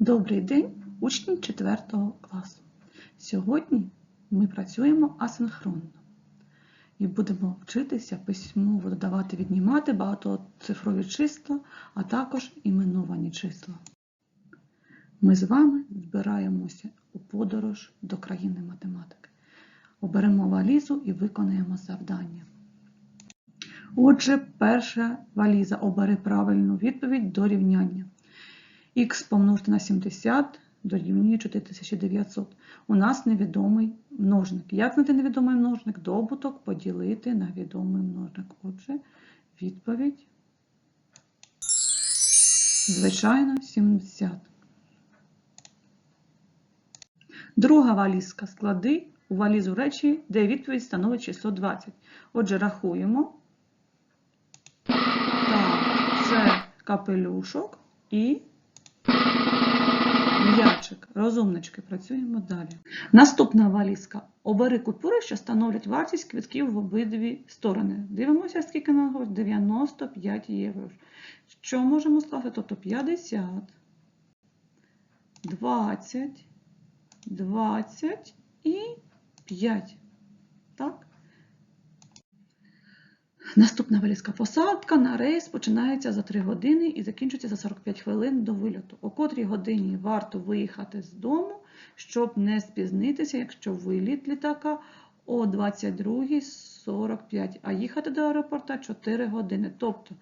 Добрий день, учні 4 класу. Сьогодні ми працюємо асинхронно і будемо вчитися письмово додавати, віднімати багатоцифрові числа, а також іменовані числа. Ми з вами збираємося у подорож до країни математики. Оберемо валізу і виконаємо завдання. Отже, перша валіза обери правильну відповідь до рівняння. Х помножити на 70 дорівнює 4900. У нас невідомий множник. Як знайти невідомий множник? Добуток поділити на відомий множник. Отже, відповідь, звичайно, 70. Друга валізка. Склади у валізу речі, де відповідь становить число 20. Отже, рахуємо. Так, це капелюшок і м'ячик. Розумнички, працюємо далі. Наступна валізка. Обери купюри, що становлять вартість квитків в обидві сторони. Дивимося, скільки нам говорить 95 євро. Що можемо скласти? Тобто 50, 20, 20 і 5. Так? Наступна валізка посадка на рейс починається за 3 години і закінчується за 45 хвилин до вильоту. О котрій годині варто виїхати з дому, щоб не спізнитися, якщо виліт літака о 22.45, а їхати до аеропорта 4 години. Тобто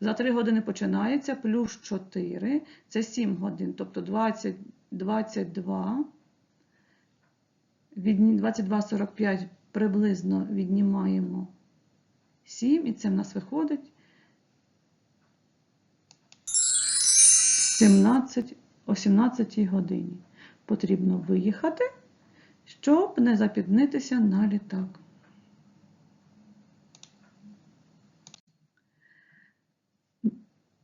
за 3 години починається плюс 4, це 7 годин, тобто 20, 22, від 22.45 приблизно віднімаємо 7, і це в нас виходить 17, о 17 годині. Потрібно виїхати, щоб не запіднитися на літак.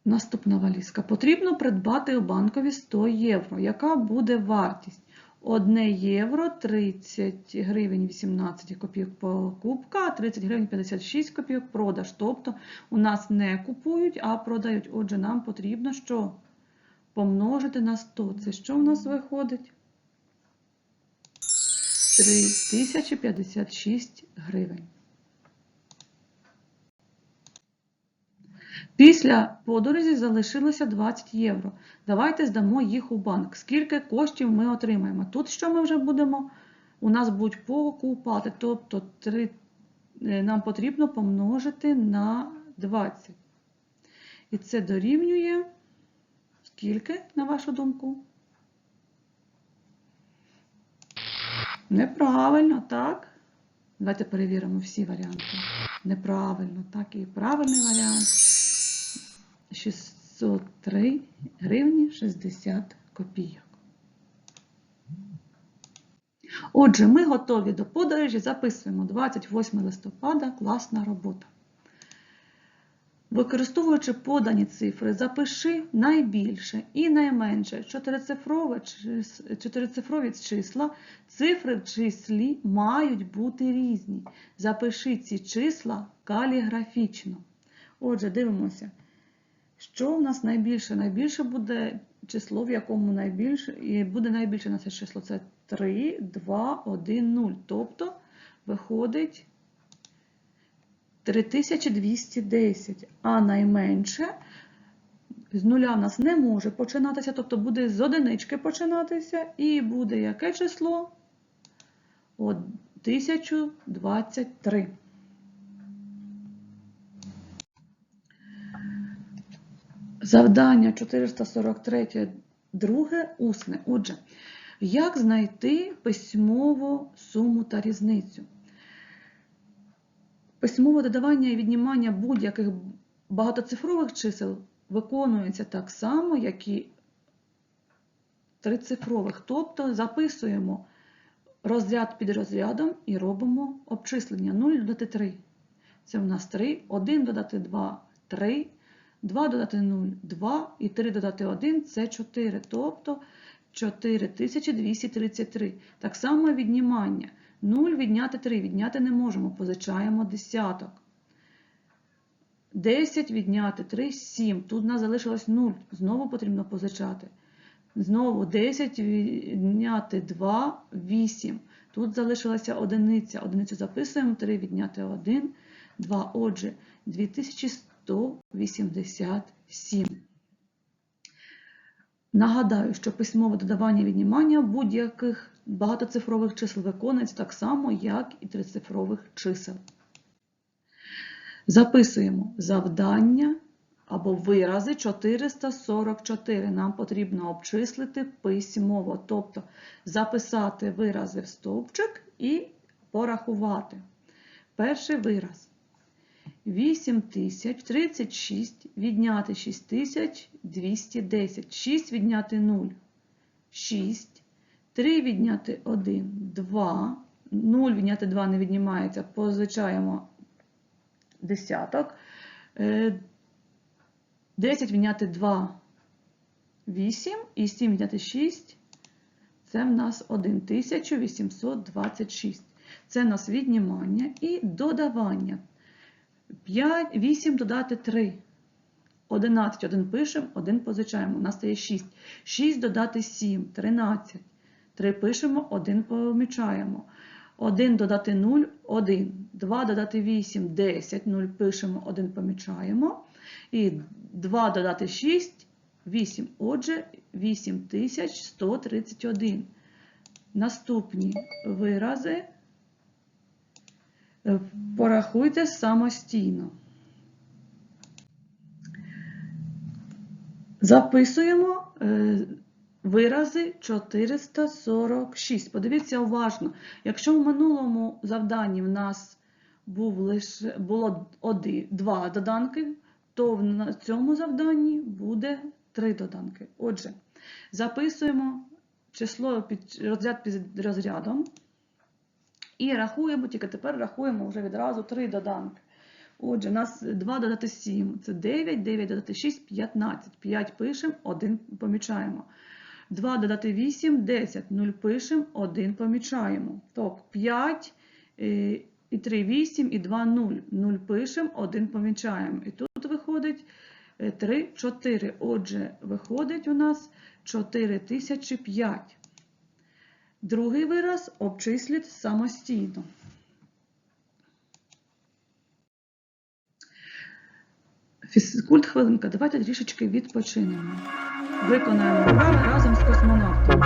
Наступна валізка. Потрібно придбати у банкові 100 євро. Яка буде вартість? 1 євро 30 гривень 18 копійок покупка, а 30 гривень 56 копійок продаж. Тобто у нас не купують, а продають. Отже, нам потрібно що? Помножити на 100. Це що в нас виходить? 3056 гривень. Після подорожі залишилося 20 євро. Давайте здамо їх у банк. Скільки коштів ми отримаємо? Тут що ми вже будемо? У нас будуть покупати. Тобто 3, нам потрібно помножити на 20. І це дорівнює скільки, на вашу думку? Неправильно, так? Давайте перевіримо всі варіанти. Неправильно, так і правильний варіант. 603 гривні 60 копійок. Отже, ми готові до подорожі, записуємо 28 листопада, класна робота. Використовуючи подані цифри, запиши найбільше і найменше чотирицифрові числа, цифри в числі мають бути різні. Запиши ці числа каліграфічно. Отже, дивимося. Що в нас найбільше? Найбільше буде число, в якому найбільше, і буде найбільше на це число. Це 3, 2, 1, 0. Тобто виходить 3210. А найменше з нуля в нас не може починатися, тобто буде з одинички починатися, і буде яке число? 1023. Завдання 443, друге усне. Отже, як знайти письмову суму та різницю? Письмове додавання і віднімання будь-яких багатоцифрових чисел виконується так само, як і трицифрових. Тобто записуємо розряд під розрядом і робимо обчислення 0 додати 3. Це в нас 3, 1 додати 2, 3. 2 додати 0 2 і 3 додати 1 це 4, тобто 4233. Так само віднімання. 0 відняти 3, відняти не можемо, позичаємо десяток. 10 відняти 3 7. Тут нас залишилось 0, знову потрібно позичати. Знову 10 відняти 2, 8. Тут залишилася одиниця. Одиницю записуємо, 3 відняти 1, 2. Отже, 2187. Нагадаю, що письмове додавання віднімання будь-яких багатоцифрових чисел виконується так само, як і трицифрових чисел. Записуємо завдання або вирази 444. Нам потрібно обчислити письмово, тобто записати вирази в стовпчик і порахувати. Перший вираз. 8036 відняти 6210. 6 відняти 0. 6. 3 відняти 1, 2. 0 відняти 2 не віднімається, позичаємо десяток. Е, 10 відняти 2, 8 і 7 відняти 6. Це в нас 1826. Це в нас віднімання і додавання. 5, 8 додати 3. 11, 1 пишемо, 1 позичаємо. У нас стає 6. 6 додати 7, 13. 3 пишемо, 1 помічаємо. 1 додати 0, 1. 2 додати 8, 10. 0 пишемо, 1 помічаємо. І 2 додати 6, 8. Отже, 8131. Наступні вирази порахуйте самостійно. Записуємо е, вирази 446. Подивіться уважно. Якщо в минулому завданні в нас був лише, було один, два доданки, то на цьому завданні буде три доданки. Отже, записуємо число під розряд під розрядом і рахуємо, тільки тепер рахуємо вже відразу три доданки. Отже, у нас 2 додати 7 це 9, 9 додати 6 15. 5 пишемо, 1 помічаємо. 2 додати 8 10. 0 пишемо, 1 помічаємо. Тобто 5 е, і 3 8 і 2 0. 0 пишемо, 1 помічаємо. І тут виходить 3 4. Отже, виходить у нас 4005. Другий вираз обчисліть самостійно. Фізкульт хвилинка. Давайте трішечки відпочинемо. Виконаємо разом з космонавтом.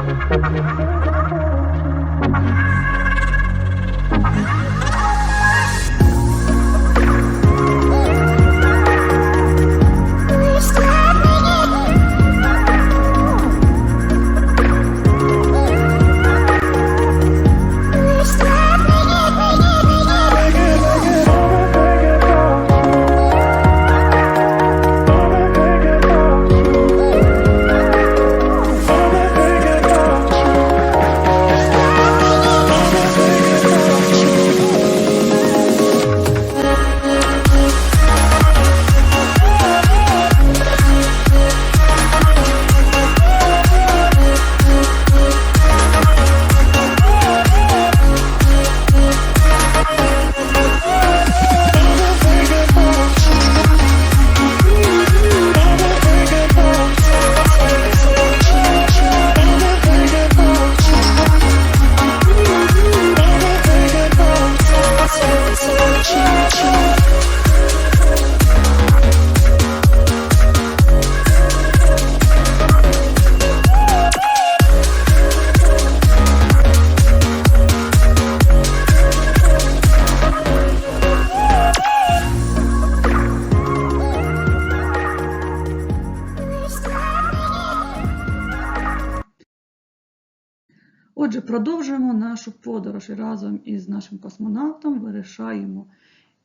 Отже, продовжуємо нашу подорож і разом із нашим космонавтом вирішаємо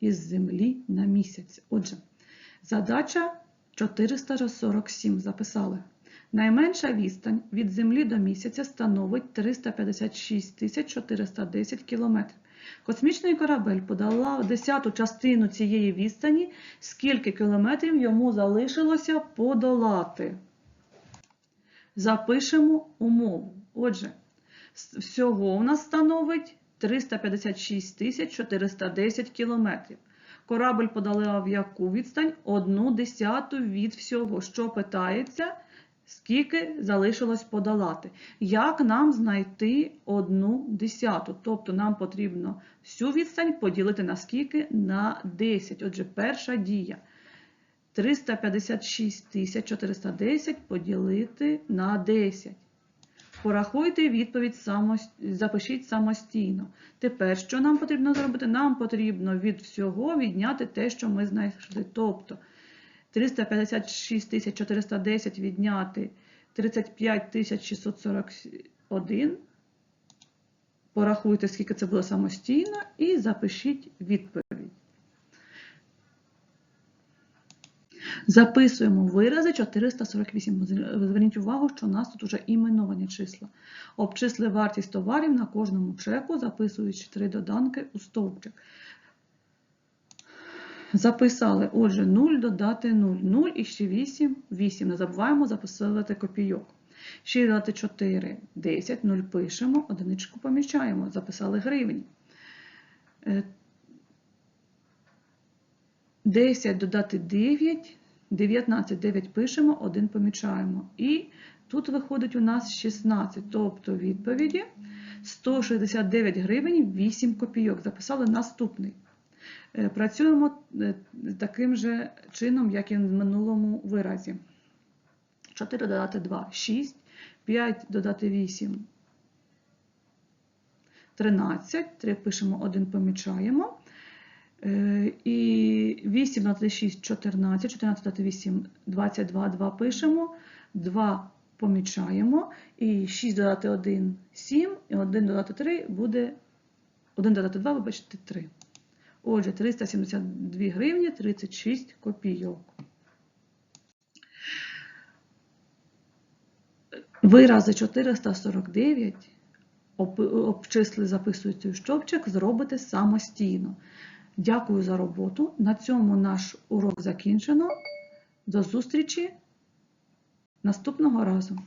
із Землі на місяць. Отже, задача 447 записали. Найменша відстань від Землі до місяця становить 356 410 км. Космічний корабель подала десяту частину цієї відстані, скільки кілометрів йому залишилося подолати. Запишемо умову. Отже, всього у нас становить 356 410 кілометрів. Корабль подолав яку відстань? Одну десяту від всього. Що питається? Скільки залишилось подолати? Як нам знайти одну десяту? Тобто нам потрібно всю відстань поділити на скільки? На 10. Отже, перша дія. 356 410 поділити на 10. Порахуйте відповідь самост... запишіть самостійно. Тепер, що нам потрібно зробити? Нам потрібно від всього відняти те, що ми знайшли. Тобто 356 410 відняти 35 641. Порахуйте, скільки це було самостійно, і запишіть відповідь. Записуємо вирази 448. Зверніть увагу, що у нас тут вже іменовані числа. Обчисли вартість товарів на кожному чеку, записуючи три доданки у стовпчик. Записали, отже, 0 додати 0. 0 і ще 8, 8. Не забуваємо записувати копійок. 6 додати 4, 10, 0 пишемо, одиничку помічаємо, записали гривні. Е, 10 додати 9, 19, 9 пишемо, 1 помічаємо. І тут виходить у нас 16, тобто відповіді 169 гривень 8 копійок. Записали наступний. Е, Працюємо е, таким же чином, як і в минулому виразі. 4 додати 2 6, 5 додати 8 13, 3 пишемо, 1 помічаємо. Е, І 8 додати 6 14, 14 додати 8 22, 2 пишемо, 2 помічаємо, і 6 додати 1 7, і 1 додати 3 буде 1 додати 2, вибачте, 3. Отже, 372 гривні 36 копійок. Вирази 449 об- обчисли, записуєте у щопчик, зробите самостійно. Дякую за роботу. На цьому наш урок закінчено. До зустрічі наступного разу.